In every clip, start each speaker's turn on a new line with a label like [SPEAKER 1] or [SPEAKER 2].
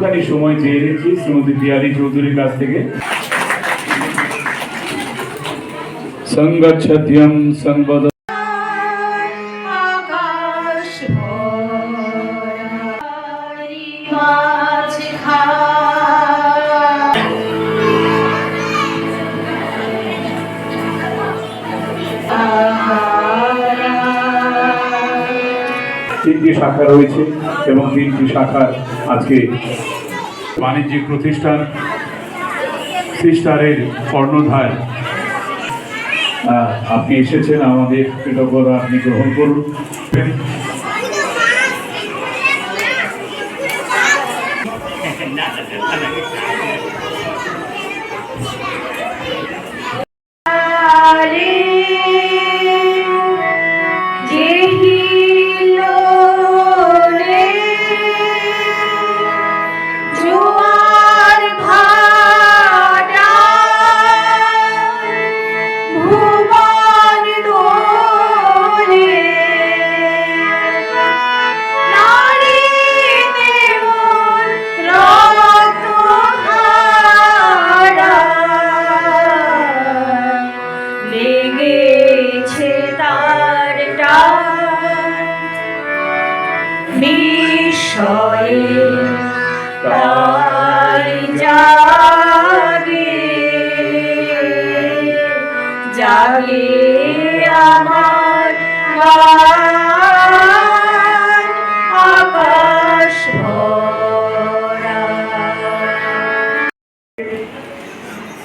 [SPEAKER 1] একটুখানি সময় চেয়ে নিচ্ছি শ্রীমতী পিয়ালি চৌধুরীর কাছ থেকে। সঙ্গ সংবদ তিনটি শাখা রয়েছে এবং তিনটি শাখার আজকে বাণিজ্যিক প্রতিষ্ঠান সিস্টারের কর্ণধার। আহ, আপনি এসেছেন আমাদের কৃতজ্ঞতা আপনি গ্রহণ করুন।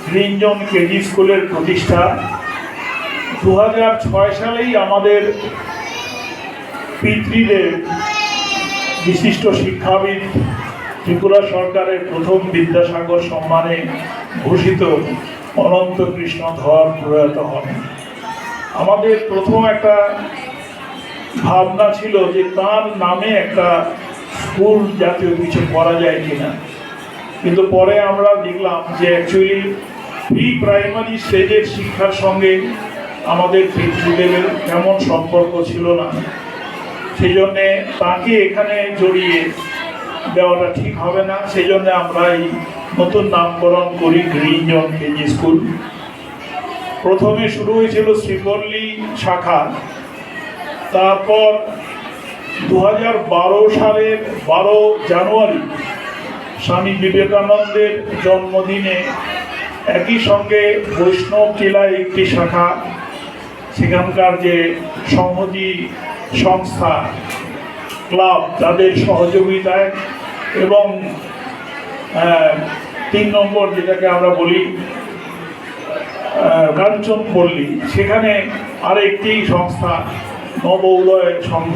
[SPEAKER 2] গ্রিনজন কেজি স্কুলের প্রতিষ্ঠা। দু হাজার ছয় সালেই আমাদের পিতৃদেব বিশিষ্ট শিক্ষাবিদ ত্রিপুরা সরকারের প্রথম বিদ্যাসাগর সম্মানে ভূষিত অনন্ত কৃষ্ণ ধর প্রয়াত হন। আমাদের প্রথম একটা ভাবনা ছিল যে তার নামে একটা স্কুল জাতীয় কিছু করা যায় কিনা। কিন্তু পরে আমরা দেখলাম যে অ্যাকচুয়ালি প্রি প্রাইমারি স্টেজের শিক্ষার সঙ্গে আমাদের পিতৃদেবের তেমন সম্পর্ক ছিল না। সেই জন্যে তাকে এখানে জড়িয়ে দেওয়াটা ঠিক হবে না। সেই জন্য আমরা এই নতুন নামকরণ করি গ্রিনজন কেজি স্কুল। প্রথমে শুরু হয়েছিল শ্রীপল্লী শাখা, তারপর দু হাজার বারো সালের বারো জানুয়ারি স্বামী বিবেকানন্দের জন্মদিনে একই সঙ্গে বৈষ্ণব জেলায় একটি শাখা, সেখানকার যে সংহতি সংস্থা, ক্লাব, তাদের সহযোগিতায় এবং তিন নম্বর যেটাকে আমরা বলি কাঞ্চন পল্লী, সেখানে আরেকটি সংস্থা নব উদয় সংঘ।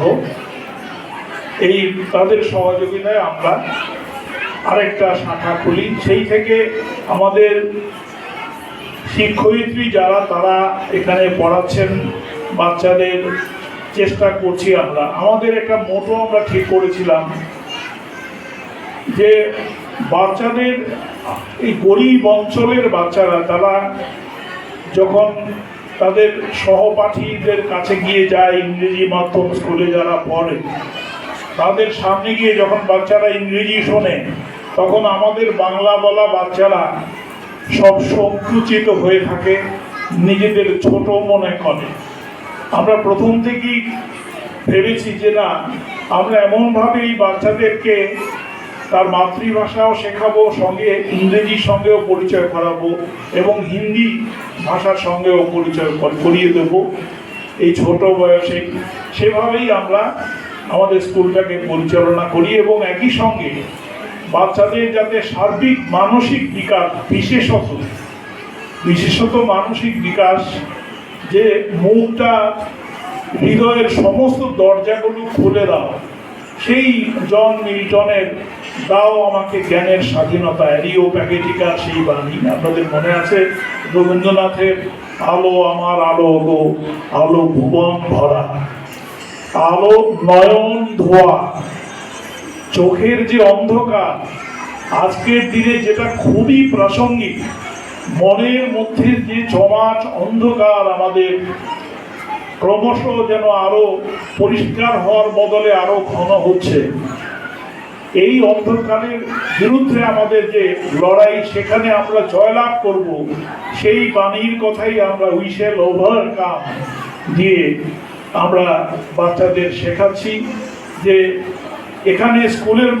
[SPEAKER 2] এই তাদের সহযোগিতায় আমরা আরেকটা শাখা খুলি, সেই থেকে আমাদের শিক্ষয়িত্রী যারা, তারা এখানে পড়াচ্ছেন, বাচ্চাদের চেষ্টা করছি আমরা। আমাদের একটা মোটো আমরা ঠিক করেছিলাম যে, বাচ্চাদের, এই গরিব অঞ্চলের বাচ্চারা, তারা যখন তাদের সহপাঠীদের কাছে গিয়ে যায় ইংরেজি মাধ্যম স্কুলে যারা পড়ে, তাদের সামনে গিয়ে যখন বাচ্চারা ইংরেজি শোনে, তখন আমাদের বাংলা বলা বাচ্চারা সব সংকুচিত হয়ে থাকে, নিজেদের ছোট মনে করে। আমরা প্রথম থেকেই ভেবেছি যে না, আমরা এমনভাবে এই বাচ্চাদেরকে তার মাতৃভাষাও শেখাবো, সঙ্গে ইংরেজির সঙ্গেও পরিচয় করাবো এবং হিন্দি ভাষার সঙ্গেও পরিচয় কর- করিয়ে দেবো। এই ছোট বয়সে সেভাবেই আমরা আমাদের স্কুলটাকে পরিচালনা করি এবং একই সঙ্গে বাচ্চাদের যাতে সার্বিক, মানসিক বিকাশ, বিশেষত বিশেষত মানসিক বিকাশ, যে মুখটা, হৃদয়ের সমস্ত দরজাগুলো খুলে দাও সেই জন মিল্টনের দাও আমাকে জ্ঞানের স্বাধীনতা, এরিও প্যাকেটিকার সেই বাণী। আপনাদের মনে আছে? রবীন্দ্রনাথের আলো আমার আলো গো, আলো ভুবন ভরা, আলো নয়ন ধোয়া। চোখের যে অন্ধকার, আজকের দিনে যেটা খুবই প্রাসঙ্গিক, মনের মধ্যে যে জমাট অন্ধকার আমাদের ক্রমশ যেন আরও পরিষ্কার হওয়ার বদলে আরও ঘন হচ্ছে। এই অন্ধকারের বিরুদ্ধে আমাদের যে লড়াই, সেখানে আমরা জয়লাভ করব, সেই বাণীর কথাই আমরা উইশেল ওভারকাম দিয়ে আমরা বাচ্চাদের শেখাচ্ছি যে এখানে স্কুলের